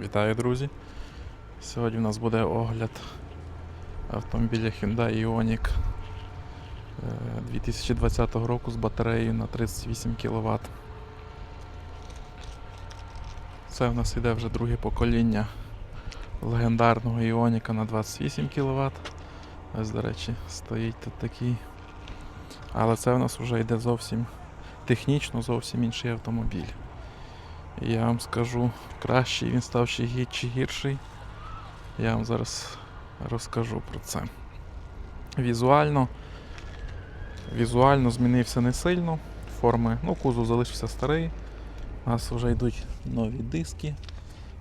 Вітаю, друзі! Сьогодні у нас буде огляд автомобіля Hyundai Ioniq е, 2020 року з батареєю на 38 кВт. Це в нас іде вже друге покоління легендарного Іоніка на 28 кВт. Ось, до речі, стоїть тут такий. Але це в нас вже йде зовсім технічно зовсім інший автомобіль. Я вам скажу, кращий він став чи гірший. Я вам зараз розкажу про це. Візуально, візуально змінився не сильно. Форми, ну, кузов залишився старий. У нас вже йдуть нові диски.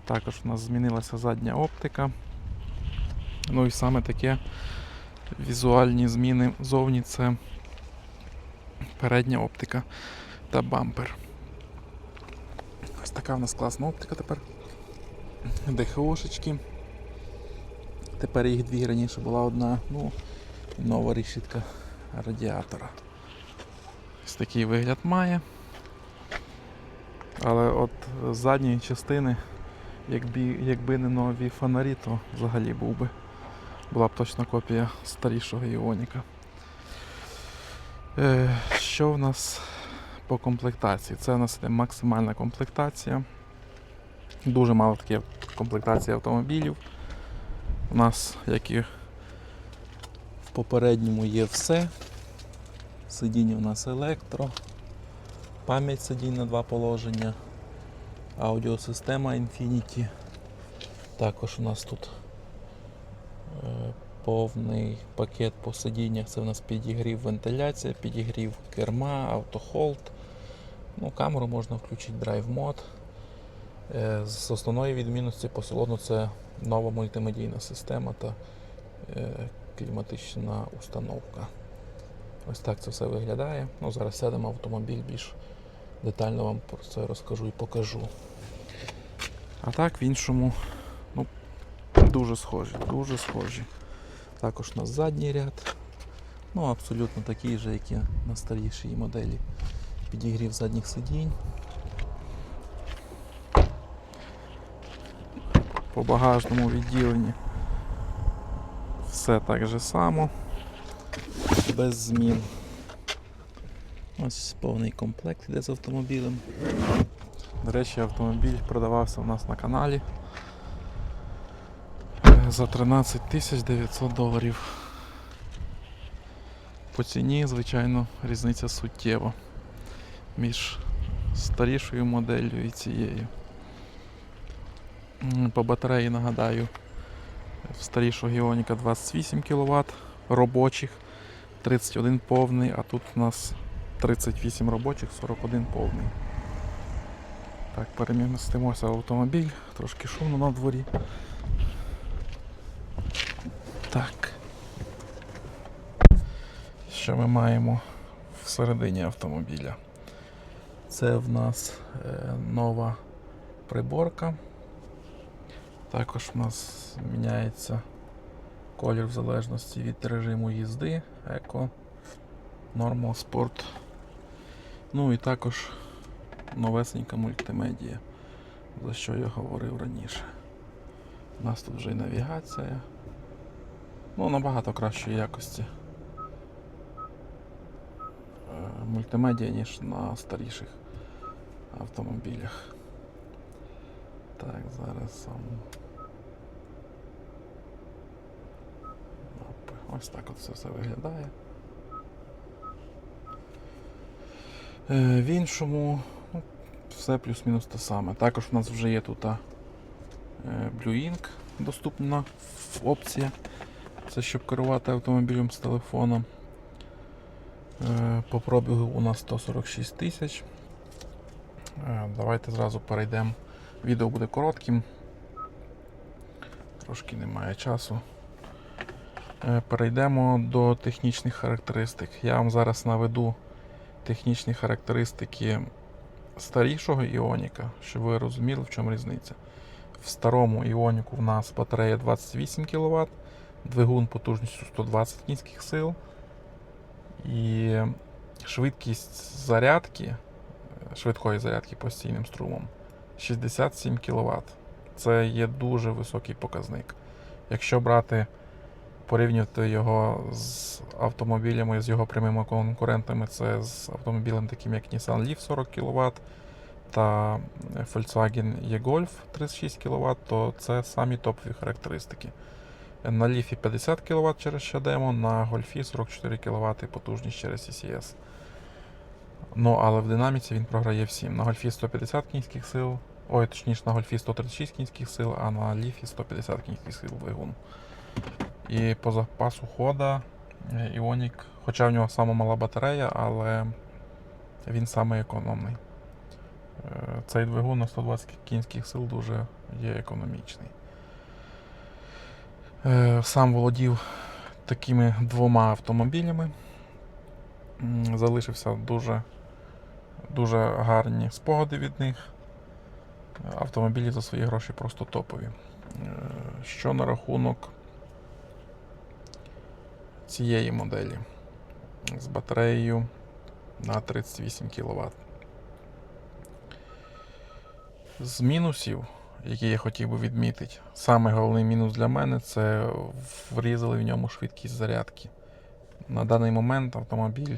Також у нас змінилася задня оптика. Ну і саме таке візуальні зміни зовні це передня оптика та бампер. Така в нас класна оптика тепер. ДХОшечки. Тепер їх дві раніше була одна, ну, нова решітка радіатора. Ось такий вигляд має. Але от з задньої частини, якби, якби не нові фонарі, то взагалі був би. Була б точна копія старішого Іоніка. Е, що в нас по комплектації. Це у нас іде максимальна комплектація. Дуже мало таких комплектацій автомобілів. У нас, як і в попередньому, є все. Сидіння у нас електро, пам'ять сидінь на два положення, аудіосистема Infinity. Також у нас тут повний пакет по сидіннях. Це у нас підігрів вентиляція, підігрів керма, автохолд. Ну, камеру можна включити драйв мод. Е, З основної відмінності по салону це нова мультимедійна система та е, кліматична установка. Ось так це все виглядає. Ну, зараз сядемо в автомобіль, більш детально вам про це розкажу і покажу. А так в іншому ну, дуже схожі, дуже схожі. Також у нас задній ряд. Ну, абсолютно такий же, як і на старішій моделі. Підігрів задніх сидінь. По багажному відділенні все так же само, без змін. Ось повний комплект йде з автомобілем. До речі, автомобіль продавався у нас на каналі за 13 тисяч 900 доларів. По ціні, звичайно, різниця суттєва між старішою моделлю і цією. По батареї нагадаю, в старішого Гіоніка 28 кВт робочих, 31 повний, а тут у нас 38 робочих, 41 повний. Так, перемістимося в автомобіль, трошки шумно на дворі. Так. Що ми маємо всередині автомобіля? Це в нас е, нова приборка. Також в нас міняється колір в залежності від режиму їзди, еко, нормал, спорт. Ну і також новесенька мультимедія, за що я говорив раніше. У нас тут вже і навігація. Ну, набагато кращої якості. е, Мультимедіа, ніж на старіших автомобілях. Так, зараз Ось так от це все виглядає. Е, В іншому ну, все плюс-мінус те саме. Також у нас вже є тут е, Blue Ink доступна опція. Це щоб керувати автомобілем з телефоном. Е, По пробігу у нас 146 тисяч. Е, Давайте зразу перейдемо. Відео буде коротким. Трошки немає часу. Е, Перейдемо до технічних характеристик. Я вам зараз наведу технічні характеристики старішого Іоніка, щоб ви розуміли, в чому різниця. В старому Іоніку в нас батарея 28 кВт, двигун потужністю 120 кінських сил. І швидкість зарядки, швидкої зарядки постійним струмом 67 кВт. це є дуже високий показник. Якщо брати, порівнювати його з автомобілями, з його прямими конкурентами, це з автомобілем таким як Nissan Leaf 40 кВт та Volkswagen e-Golf 36 кВт, то це самі топові характеристики. На Leaf 50 кВт через Shademo, на Golf 44 кВт потужність через CCS. Ну, але в динаміці він програє всім. На Гольфі 150 кінських сил, ой, точніше, на Гольфі 136 кінських сил, а на Ліфі 150 кінських сил двигун. І по запасу хода е, Іонік, хоча в нього сама мала батарея, але він самий економний. Е, Цей двигун на 120 кінських сил дуже є економічний. Е, Сам володів такими двома автомобілями. Залишився дуже, дуже гарні спогади від них. Автомобілі за свої гроші просто топові. Е, Що на рахунок цієї моделі з батареєю на 38 кВт. З мінусів, які я хотів би відмітити, саме головний мінус для мене це врізали в ньому швидкість зарядки. На даний момент автомобіль,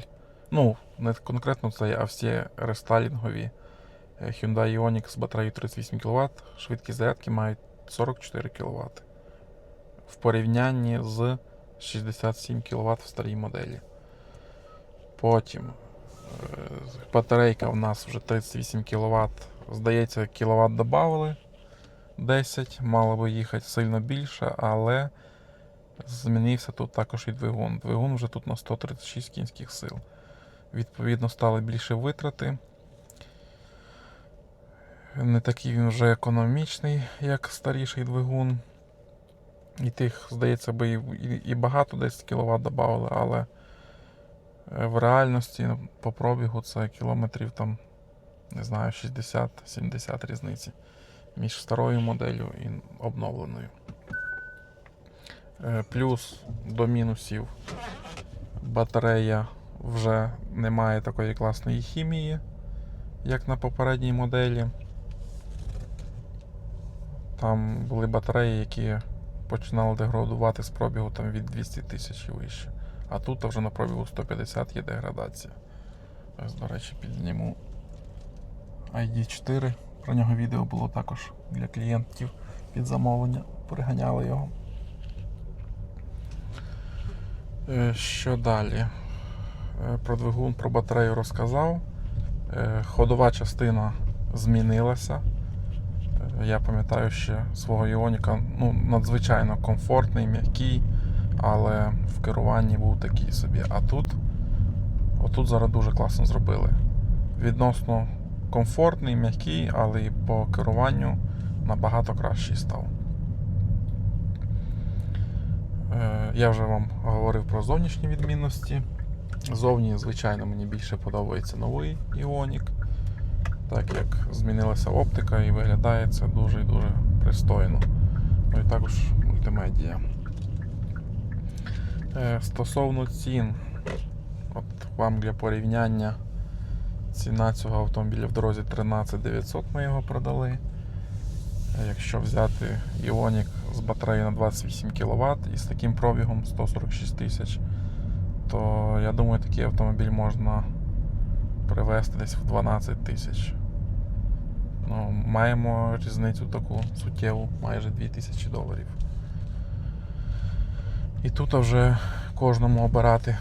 ну, не конкретно це, а всі рестайлінгові е, Hyundai Ioniq з батареєю 38 кВт, швидкість зарядки мають 44 кВт. В порівнянні з 67 кВт в старій моделі. Потім е, батарейка в нас вже 38 кВт. Здається, кіловат додали 10, мало би їхати сильно більше, але змінився тут також і двигун. Двигун вже тут на 136 кінських сил. Відповідно, стали більше витрати. Не такий він вже економічний, як старіший двигун. І тих, здається, би і, багато 10 кВт додали, але е, в реальності по пробігу це кілометрів там, не знаю, 60-70 різниці між старою моделлю і обновленою. Е, Плюс до мінусів батарея вже не має такої класної хімії, як на попередній моделі. Там були батареї, які починали деградувати з пробігу там, від 200 тисяч і вище. А тут вже на пробігу 150 є деградація. Ось, до речі, підніму ID4. Про нього відео було також для клієнтів під замовлення. Переганяли його. Е, Що далі? Е, Про двигун, про батарею розказав. Е, Ходова частина змінилася. Я пам'ятаю ще свого Іоніка ну, надзвичайно комфортний, м'який, але в керуванні був такий собі. А тут, отут зараз дуже класно зробили. Відносно комфортний, м'який, але і по керуванню набагато кращий став. Е, Я вже вам говорив про зовнішні відмінності. Зовні, звичайно, мені більше подобається новий Іонік, так як змінилася оптика і виглядає це дуже і дуже пристойно. Ну і також мультимедія. Е, Стосовно цін, от вам для порівняння ціна цього автомобіля в дорозі 13 900 ми його продали. Якщо взяти Іонік з батареєю на 28 кВт і з таким пробігом 146 тисяч, то я думаю, такий автомобіль можна привезти десь в 12 тисяч. Ну, маємо різницю таку суттєву, майже 2000 доларів. І тут вже кожному обирати,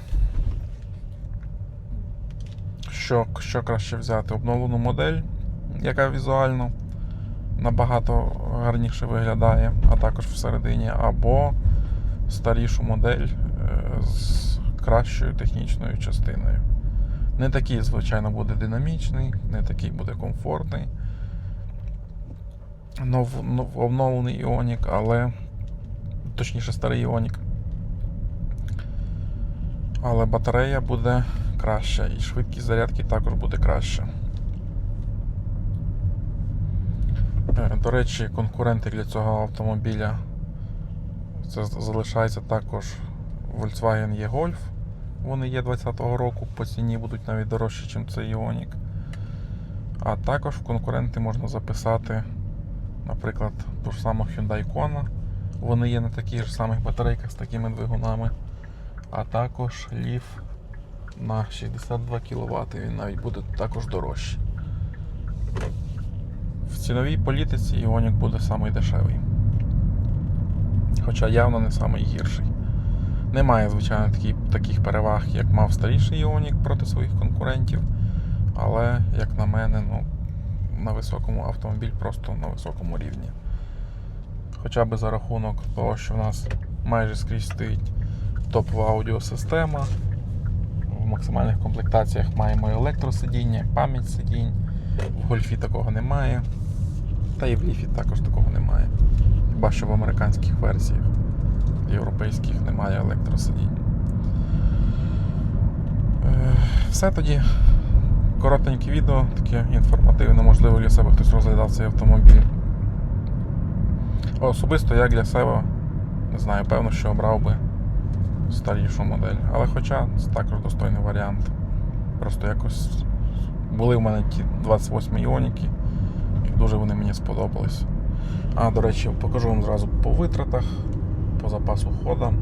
що, що краще взяти. Обновлену модель, яка візуально набагато гарніше виглядає, а також всередині, або старішу модель е, з кращою технічною частиною. Не такий, звичайно, буде динамічний, не такий буде комфортний. Нов, нов, обновлений Іонік, але точніше старий Іонік. Але батарея буде краща і швидкість зарядки також буде краща. Е, До речі, конкуренти для цього автомобіля це залишається також Volkswagen e-Golf. Вони є 2020 року, по ціні будуть навіть дорожчі, ніж цей Ioniq. А також в конкуренти можна записати Наприклад, ту ж саму Hyundai Kona. Вони є на таких ж самих батарейках з такими двигунами. А також Leaf на 62 кВт. Він навіть буде також дорожчий. В ціновій політиці Іонік буде самий дешевий. Хоча явно не самий гірший. Немає, звичайно, такі, таких переваг, як мав старіший Іонік проти своїх конкурентів. Але, як на мене, ну, на високому автомобіль просто на високому рівні. Хоча б за рахунок того, що в нас майже скрізь стоїть топова аудіосистема. Максимальних комплектаціях маємо електросидіння, пам'ять сидінь. В гольфі такого немає. Та і в ліфі також такого немає. Хіба що в американських версіях. В європейських немає електросидінь. Е, Все тоді. Коротеньке відео, таке інформативне, можливо, для себе хтось розглядав цей автомобіль. Особисто я для себе не знаю, певно, що обрав би старішу модель. Але хоча це також достойний варіант. Просто якось були в мене ті 28 іоніки, і дуже вони мені сподобались. А, до речі, покажу вам зразу по витратах, по запасу хода.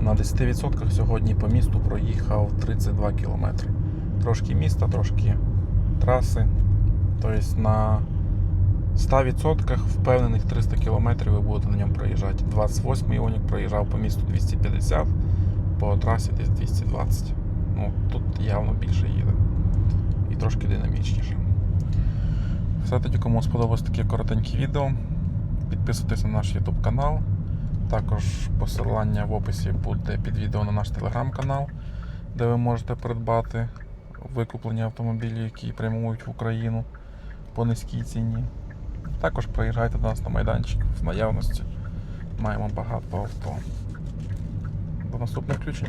На 10% сьогодні по місту проїхав 32 км. Трошки міста, трошки траси. Тобто на 100% впевнених 300 км ви будете на ньому проїжджати. 28-й іонік проїжджав по місту 250, по трасі десь 220. Ну, тут явно більше їде. І трошки динамічніше. Все тоді, кому сподобалось таке коротеньке відео. Підписуйтесь на наш YouTube канал. Також посилання в описі буде під відео на наш телеграм-канал, де ви можете придбати викуплені автомобілі, які прямують в Україну по низькій ціні. Також приїжджайте до нас на майданчик в наявності. Маємо багато авто. До наступних включень.